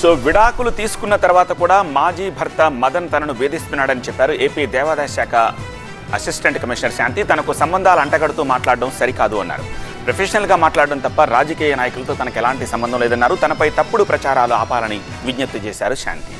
So విడాకులు తీసుకున్న తర్వాత కూడా మాజీ భర్త మదన్ తనను వేధిస్తున్నాడని చెప్పారు. ఏపీ దేవాదాయ శాఖ అసిస్టెంట్ కమిషనర్ శాంతి తనకు సంబంధాలు అంటగడుతూ మాట్లాడడం సరికాదు అన్నారు. ప్రొఫెషనల్గా మాట్లాడడం తప్ప రాజకీయ నాయకులతో తనకు ఎలాంటి సంబంధం లేదన్నారు. తనపై తప్పుడు ప్రచారాలు ఆపాలని విజ్ఞప్తి చేశారు శాంతి.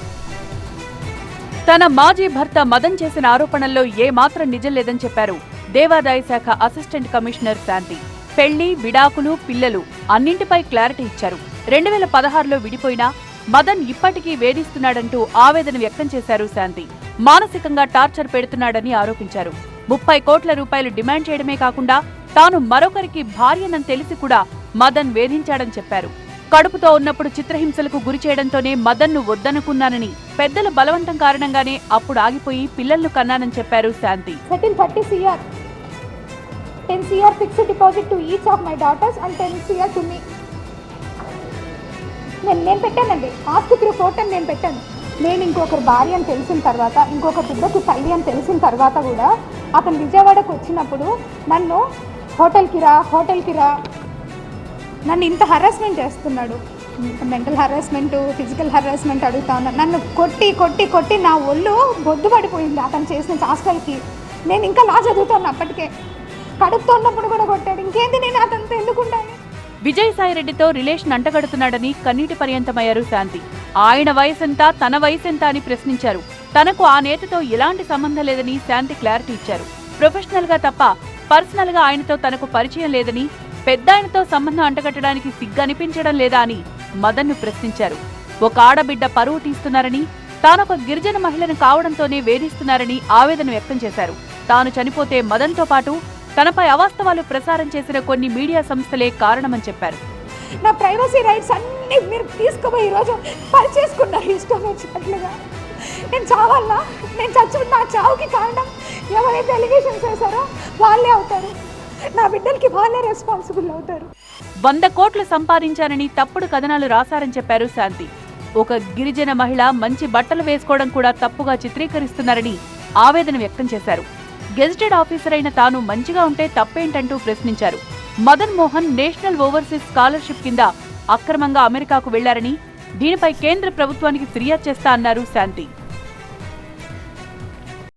తన మాజీ భర్త మదన్ చేసిన ఆరోపణల్లో ఏమాత్రం నిజం లేదని చెప్పారు దేవాదాయ శాఖ అసిస్టెంట్ కమిషనర్ శాంతి. పెళ్ళి విడాకులు పిల్లలు అన్నింటిపై క్లారిటీ ఇచ్చారు. రెండు వేల పదహారులో విడిపోయినా మదన్ ఇప్పటికీ వేధిస్తున్నాడంటూ ఆవేదన వ్యక్తం చేశారు శాంతి. మానసికంగా టార్చర్ పెడుతున్నాడని ఆరోపించారు. ముప్పై కోట్ల రూపాయలు డిమాండ్ చేయడమే కాకుండా తాను మరొకరికి భార్యనని తెలిసి కూడా మదన్ వేధించాడని చెప్పారు. కడుపుతో ఉన్నప్పుడు చిత్రహింసలకు గురి చేయడంతోనే మదన్ను వద్దనుకున్నానని పెద్దల బలవంతం కారణంగానే అప్పుడు ఆగిపోయి పిల్లలను కన్నానని చెప్పారు Shanti. Settle 30 CR 10 CR fixed deposit to each of my daughters and 10 CR to me. నేను నేను పెట్టానండి. ఆస్తి ఫోటో నేను పెట్టాను. నేను ఇంకొకరు భార్య అని తెలిసిన తర్వాత ఇంకొక బిడ్డకి తల్లి అని తెలిసిన తర్వాత కూడా అతను విజయవాడకు వచ్చినప్పుడు నన్ను హోటల్కి రా హోటల్కి రా. నన్ను ఇంత హరాస్మెంట్ చేస్తున్నాడు. మెంటల్ హరాస్మెంట్ ఫిజికల్ హరాస్మెంట్ అడుగుతా ఉన్నాను నన్ను కొట్టి కొట్టి కొట్టి నా ఒళ్ళు బొద్దు పడిపోయింది అతను చేసిన చాస్కల్కి నేను ఇంకా లా చదువుతాను అప్పటికే. కడుపుతో ఉన్నప్పుడు కూడా కొట్టాడు. ఇంకేంది నేను అతనితో ఎందుకు ఉండాలి? విజయసాయిరెడ్డితో రిలేషన్ అంటగడుతున్నాడని కన్నీటి పర్యంతమయ్యారు శాంతి. ఆయన వయసెంత తన వయసెంత అని ప్రశ్నించారు. తనకు ఆ నేతతో ఎలాంటి సంబంధం లేదని శాంతి క్లారిటీ ఇచ్చారు. ప్రొఫెషనల్గా తప్ప పర్సనల్గా ఆయనతో తనకు పరిచయం లేదని పెద్ద ఆయనతో సంబంధం అంటగట్టడానికి సిగ్గనిపించడం లేదా అని మదన్ను ప్రశ్నించారు. ఒక ఆడబిడ్డ పరువు తీస్తున్నారని తానొక గిరిజన మహిళను కావడంతోనే వేధిస్తున్నారని ఆవేదన వ్యక్తం చేశారు. తాను చనిపోతే మదన్తో పాటు తనపై అవాస్తవాలు ప్రసారం చేసిన కొన్ని మీడియా సంస్థలే కారణమని చెప్పారు. నా ప్రైవసీ రైట్స్ అన్నీ మీరు తీసుకుపోయి ఈరోజు పరిచేసుకున్నారు ఇష్టం వచ్చినట్లుగా నేను చావాలా నేను చచ్చు నా చావుకి కారణం ఎవరైతే ఎలిగేషన్స్ వేశారో వాళ్ళే అవుతారు. నా బిడ్డలకి వాళ్ళే రెస్పాన్సిబుల్ అవుతారు. వంద కోట్లు సంపాదించానని తప్పుడు కథనాలు రాశారని చెప్పారు శాంతి. ఒక గిరిజన మహిళ మంచి బట్టలు వేసుకోవడం కూడా తప్పుగా చిత్రీకరిస్తున్నారని ఆవేదన వ్యక్తం చేశారు. గెజిటెడ్ ఆఫీసర్ అయిన తాను మంచిగా ఉంటే తప్పేంటంటూ ప్రశ్నించారు. Madan Mohan national overseas scholarship కింద అక్రమంగా అమెరికాకు వెళ్ళారని దీనిపై కేంద్ర ప్రభుత్వానికి ఫిర్యాదు చేస్తా అన్నారు శాంతి.